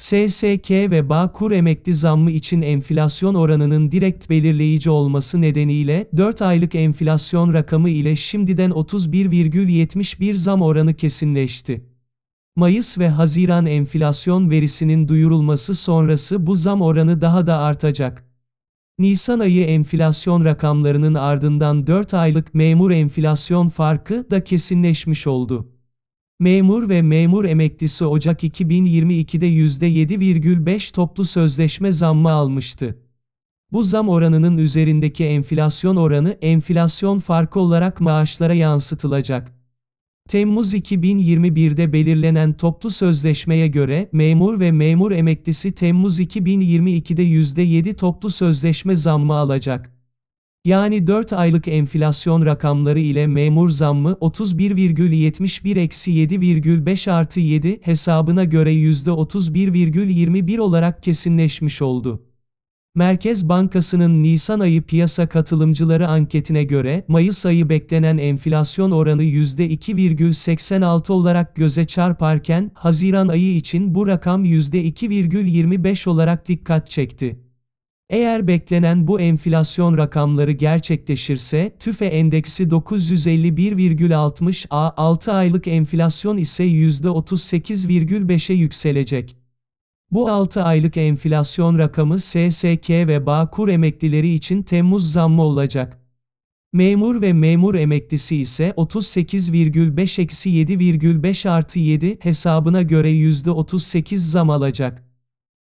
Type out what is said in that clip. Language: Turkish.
SSK ve Bağkur emekli zammı için enflasyon oranının direkt belirleyici olması nedeniyle 4 aylık enflasyon rakamı ile şimdiden 31,71 zam oranı kesinleşti. Mayıs ve Haziran enflasyon verisinin duyurulması sonrası bu zam oranı daha da artacak. Nisan ayı enflasyon rakamlarının ardından 4 aylık memur enflasyon farkı da kesinleşmiş oldu. Memur ve memur emeklisi Ocak 2022'de %7,5 toplu sözleşme zammı almıştı. Bu zam oranının üzerindeki enflasyon oranı enflasyon farkı olarak maaşlara yansıtılacak. Temmuz 2021'de belirlenen toplu sözleşmeye göre memur ve memur emeklisi Temmuz 2022'de %7 toplu sözleşme zammı alacak. Yani 4 aylık enflasyon rakamları ile memur zammı 31,71-7,5 artı 7 hesabına göre %31,21 olarak kesinleşmiş oldu. Merkez Bankası'nın Nisan ayı piyasa katılımcıları anketine göre, Mayıs ayı beklenen enflasyon oranı %2,86 olarak göze çarparken, Haziran ayı için bu rakam %2,25 olarak dikkat çekti. Eğer beklenen bu enflasyon rakamları gerçekleşirse, TÜFE endeksi 951,60 A, 6 aylık enflasyon ise %38,5'e yükselecek. Bu 6 aylık enflasyon rakamı SSK ve Bağkur emeklileri için Temmuz zammı olacak. Memur ve memur emeklisi ise 38,5-7,5 artı 7 hesabına göre %38 zam alacak.